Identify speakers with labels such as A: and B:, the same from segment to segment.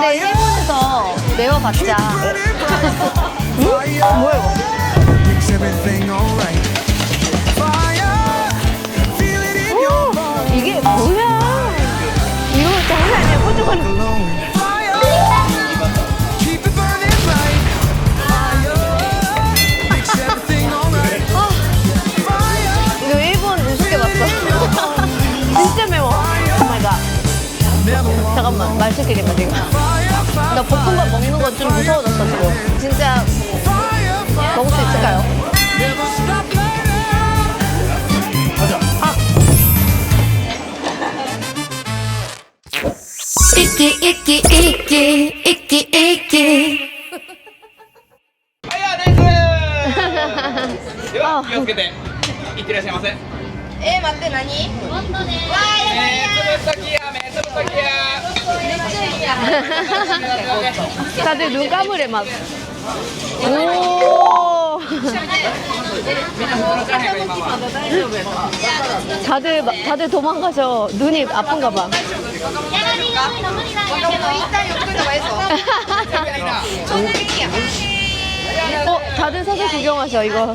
A: 근데 일본에서 매워봤자 응? 뭐야 이거?
B: Makes everything alright. Fire, feel it in your bones.
A: 이게 뭐야? 이거 장난 아니야. 꼬죽거 잠깐만 말 시키겠다 지금.
B: fire, fire,
A: 나 볶음밥 먹는 거 좀 무서워졌어 지금. 진짜
B: fire, fire.
A: 먹을 수 있을까요?
B: Never stop burning.
C: Icky, icky, icky, icky, icky.
D: はい、ナイスでは気をつけていってらっしゃいませ
E: えー、待って何
D: えー、つぶっときやめつぶっときや
A: 다들 눈 감으래 막. 오. 다들 다들 도망가셔. 눈이 아픈가 봐. 어, 다들 서서 구경하셔 이거.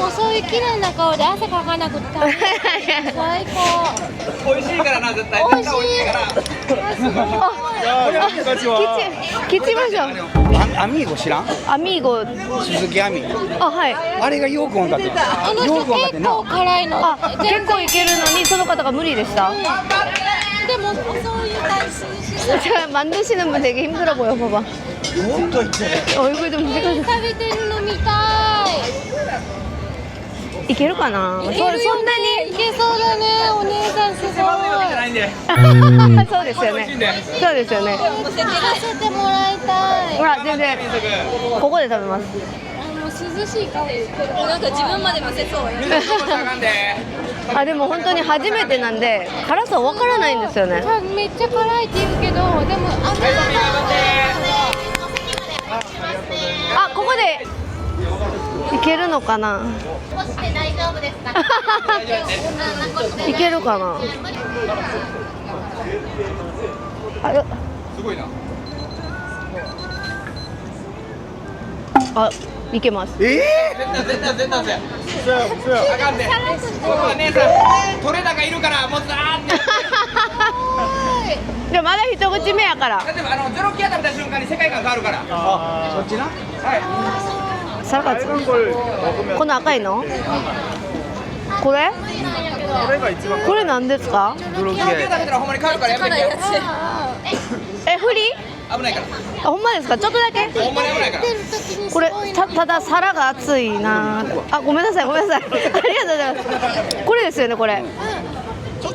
F: もうそういう綺麗な顔で汗かかなくて最高
D: 美味しいからな絶対
F: 美味しい
D: 絶対美味しいから
F: あすごい
G: これ昔は
A: 기치 기치 마셔.
G: アアミーゴ知らん
A: 아미고.
G: 鈴木亜美
A: 아, はい。
G: あれがよく分かって
F: あの人
G: よく分かって
F: 結構
G: な
F: 辛いの
A: あ、結構いけるのにその方が無理でした。
F: でもそういう感じ
A: 제가 만드시는 분 되게 힘들어 보여 봐봐.
G: もっといって。
A: 얼굴 좀 무색하게.
F: 食べてるの見たい
A: 이케るかな?
F: いけるよね。いけそうだね。お姉さんすごい。
D: じゃないんで
A: そうですよね。そうですよね。
F: 聞かせてもらいたい。
A: ほら全然。ここで食べます。
F: 涼しい顔なんか自分まで混ぜそう。
D: あで
A: も本当に初めてなんで辛さわからないんですよね。
F: めっちゃ辛いって言うけどでもあ
A: ここでいけるのかな？
E: 大丈夫ですか？
A: いけるかな？あ
D: すごいな。
A: あいけます。
G: え
D: 絶対絶対絶対。絶対あかんでお姉さん取れ高いるからもうザーって
A: でもまだ一口目やから。
D: 例えばあのゼロキア食べた瞬間に世界観変わるから。
G: あそっちな？
D: はい
A: サラダこの赤いの？これ？これなんですか？
G: ゼロ
D: 食べたらほんまに変わるからやめてよ
A: えフリ？
D: 危ないから
A: あほんまですか？ちょっとだけ。
D: ほんまに危ないから
A: これたただ皿が熱いなあごめんなさいごめんなさいありがとうございますこれですよねこれこ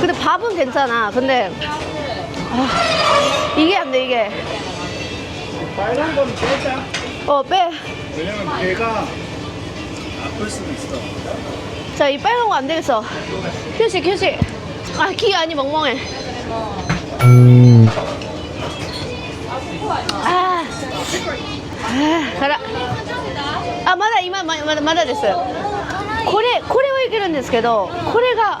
A: 근데 밥은 괜찮아 근데 아, 이게 안 돼 이게
H: 빨간 건 빼자
A: 어빼
H: 왜냐면 배가 아플 수도 있어
A: 자, 이 빨간 거 안 되겠어. 휴식, 휴식. 아, 귀 아니 멍멍해. 아, 아, 가라. 아, まだ今ままだまだです。これこれはいけるんですけど、これが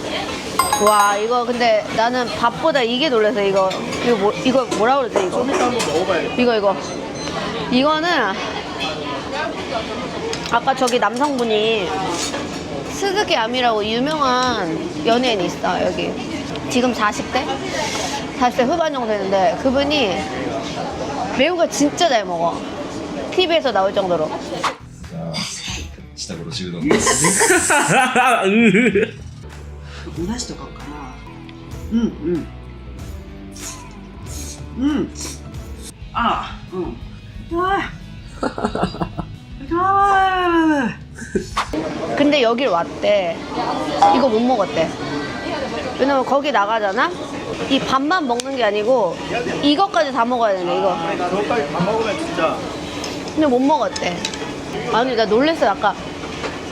A: 와 이거 근데 나는 밥보다 이게 놀라서 이거 이거 뭐 이거 뭐라 그러지 이거
H: 좀 이따 한번 먹어봐야겠다.
A: 이거 이거 이거는 아까 저기 남성분이 스즈키 아미라고 유명한 연예인 있어 여기 지금 40대 40대 후반 정도 되는데 그분이 매운 거 진짜 잘 먹어 TV에서 나올 정도로
I: 下頃中丼です。
J: お出汁とかかなうんうんうんああうんああ
A: 근데 여길 왔대 이거 못 먹었대 왜냐면 거기 나가잖아 이 밥만 먹는 게 아니고 이것까지 다 먹어야 되네 이거
H: 저거까지 다 먹으면 진짜
A: 근데 못 먹었대. 아니 나 놀랬어 아까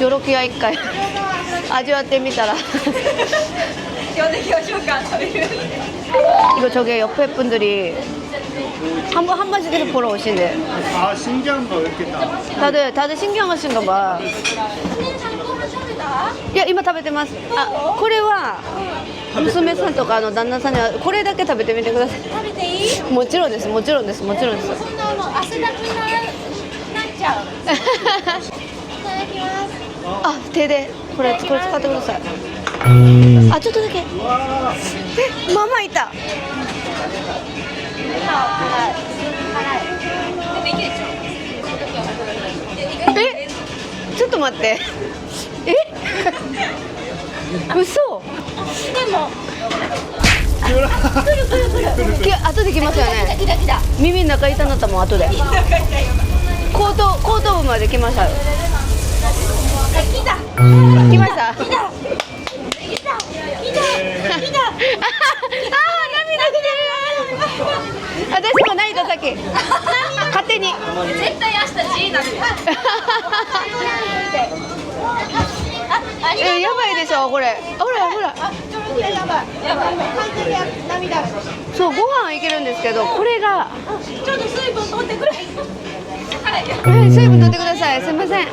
A: ジョロキア一回味わってみたら
E: 呼んできましょうか食べる
A: 이거 저기 옆에 분들이 한 번 한 번씩 계속 보러 오신대.
H: 아 신기한 거 이렇게 다.
A: 다들 다들 신경하신가 봐. 야 이마 食べてます. 아, これは娘さんとかあの旦那さんにはこれだけ食べてみてください。
F: 食べていい
A: もちろんです。もちろんです。もちろんです。
F: そんなあの汗だくにななっちゃういただきます
A: あ、手でこれこれ使ってください。あ、ちょっとだけ。え、ママいた。え、ちょっと待って。え、嘘。
F: でも
A: き後で来ますよね。耳の中痛なったもん後で。後頭後頭部まで来ましたよ。
F: 来た。
A: 来ました。
F: 来た。来た。来た。
A: あー涙出てる私も泣いた。さっき勝手に
E: 絶対明日 G なんで
A: えやばいでしょこれほらほらそうご飯いけるんですけどこれが
E: ちょっと水分取ってくれ
A: はい水分取ってくださいすいません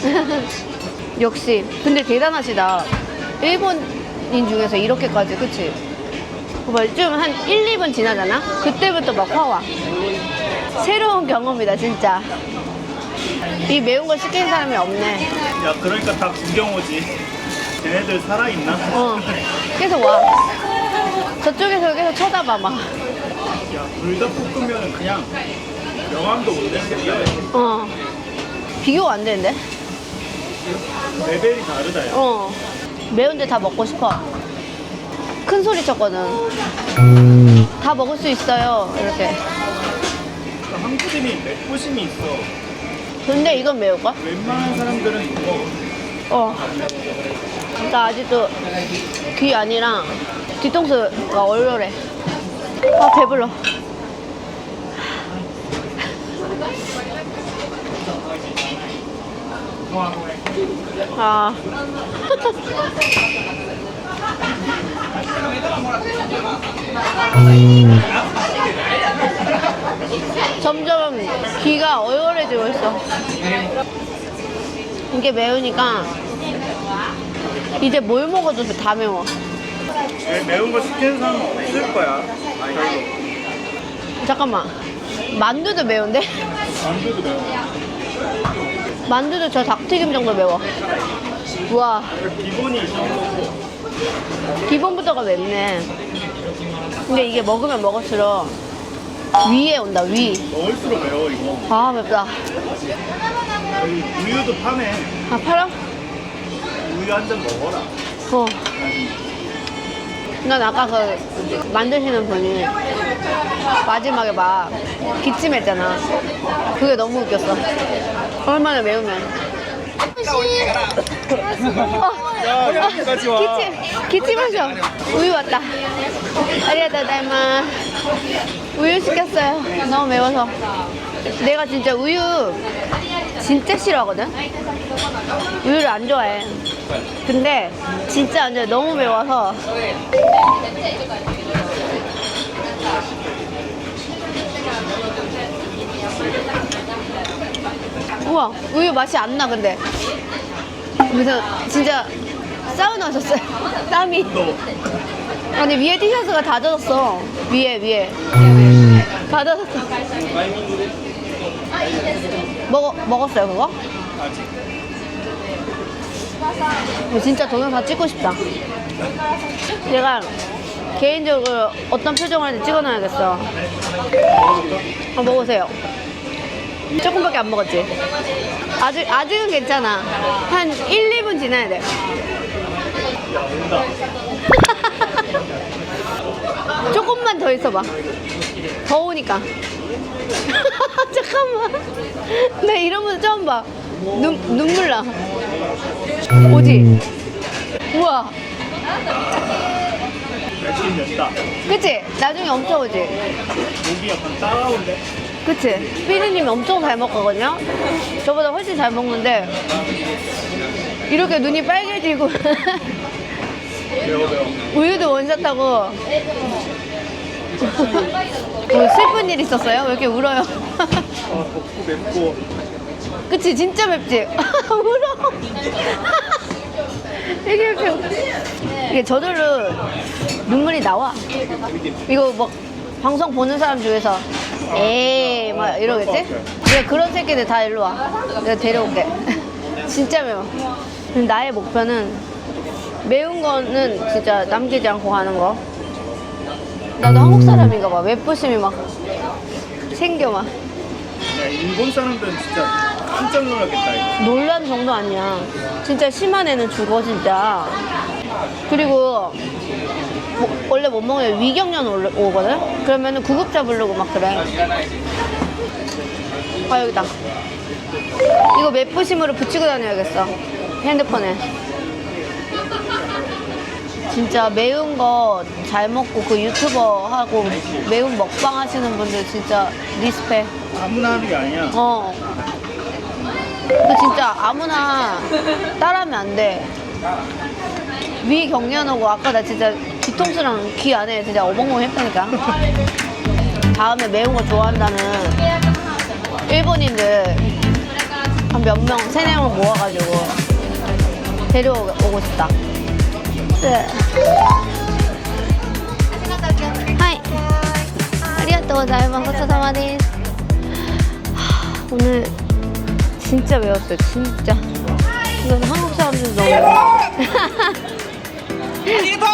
A: 역시 근데 대단하시다 일본인 중에서 이렇게까지 그치? 봐봐 좀한 1, 2분 지나잖아? 그때부터 막 화와 새로운 경험이다 진짜 이 매운 걸 시키는 사람이 없네
H: 야 그러니까 다 구경 오지. 쟤네들 살아있나?
A: 어 계속 와 저쪽에서 계속 쳐다봐
H: 막야 불닭볶음면은 그냥 명함도 못 내는
A: 어. 비교가 안 되는데?
H: 레벨이 다르다 야.
A: 어. 매운데 다 먹고 싶어. 큰 소리 쳤거든. 다 먹을 수 있어요. 이렇게.
H: 한국인이 맵부심이 있어.
A: 근데 이건 매울까?
H: 웬만한 사람들은 못 먹어.
A: 어. 나 아직도 귀 아니랑 뒤통수가 얼얼해. 아, 배불러. 아. 점점 귀가 얼얼해지고 있어. 이게 매우니까 이제 뭘 먹어도 다 매워.
H: 왜 매운 거 시키는 사람은 없을 거야.
A: 잠깐만. 만두도 매운데?
H: 만두도 매워.
A: 만두도 저 닭튀김 정도 매워. 우와,
H: 기본이.
A: 기본부터가 맵네. 근데 이게 먹으면 먹을수록 위에 온다 위.
H: 먹을수록 매워 이거.
A: 아 맵다.
H: 우유도 파네.
A: 아 팔아?
H: 우유 한 잔 먹어라.
A: 어. 난 아까 그 만드시는 분이 마지막에 막 기침했잖아. 그게 너무 웃겼어. 얼마나 매우면. 어,
H: 야, 여기까지 와.
A: 기침, 기침하셔. 우유 왔다. 아리가또 다이마. 우유 시켰어요. 너무 매워서. 내가 진짜 우유 진짜 싫어하거든? 우유를 안 좋아해. 근데 진짜 안 좋아해. 너무 매워서. 우와, 우유 맛이 안 나, 근데. 그래서 진짜 사우나 하셨어요. 땀이. 아니, 위에 티셔츠가 다 젖었어. 위에, 위에. 다 젖었어. 먹어, 먹었어요, 그거? 어, 진짜 동영상 찍고 싶다. 제가 개인적으로 어떤 표정을 하는지 찍어놔야겠어. 한번 먹으세요. 조금밖에 안 먹었지? 아직, 아직은 괜찮아. 한 1, 2분 지나야 돼. 조금만 더 있어봐. 더우니까. 잠깐만. 나분 처음 봐. 눈, 눈물 나. 오지? 우와. 그치? 나중에 엄청 오지?
H: 목이 약간 따가운데.
A: 그치? 피디님이 엄청 잘 먹거든요? 저보다 훨씬 잘 먹는데, 이렇게 눈이 빨개지고. 우유도 원샷하고, 뭐 슬픈 일 있었어요? 왜 이렇게 울어요?
H: 아, 덥고 맵고.
A: 그치? 진짜 맵지? 울어. 되게 이렇게. 이게 저절로 눈물이 나와. 이거 뭐, 방송 보는 사람 중에서, 에이, 막 이러겠지? 내가 그런 새끼들 다 일로 와. 내가 데려올게. 진짜 매워. 근데 나의 목표는 매운 거는 진짜 남기지 않고 가는 거. 나도 한국 사람인가 봐. 맵부심이 막 생겨 막.
H: 야, 일본 사람들은 진짜 깜짝 놀랐겠다 이거.
A: 놀란 정도 아니야. 진짜 심한 애는 죽어 진짜. 그리고 뭐- 원래 못 먹으면 위경련 올- 오거든. 그러면은 구급차 부르고 막 그래. 아 여기다. 이거 맵부심으로 붙이고 다녀야겠어. 핸드폰에. 진짜 매운 거 잘 먹고 그 유튜버 하고 매운 먹방 하시는 분들 진짜 리스펙.
H: 아무나 하는 게 아니야.
A: 어. 그 진짜 아무나 따라하면 안 돼. 위 경련 오고 아까 나 진짜 뒤통수랑 귀 안에 진짜 어벙벙 했다니까. 다음에 매운 거 좋아한다는 일본인들 한 몇 명, 세네 명 모아가지고 데려오고 싶다. 네. 하이. 아리가또 자이만 고차사마 데스. 오늘 진짜 외웠어요, 진짜. 이건 한국 사람들도 너무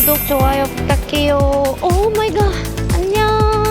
A: 구독, 좋아요 부탁해요. 오 마이 갓. 안녕.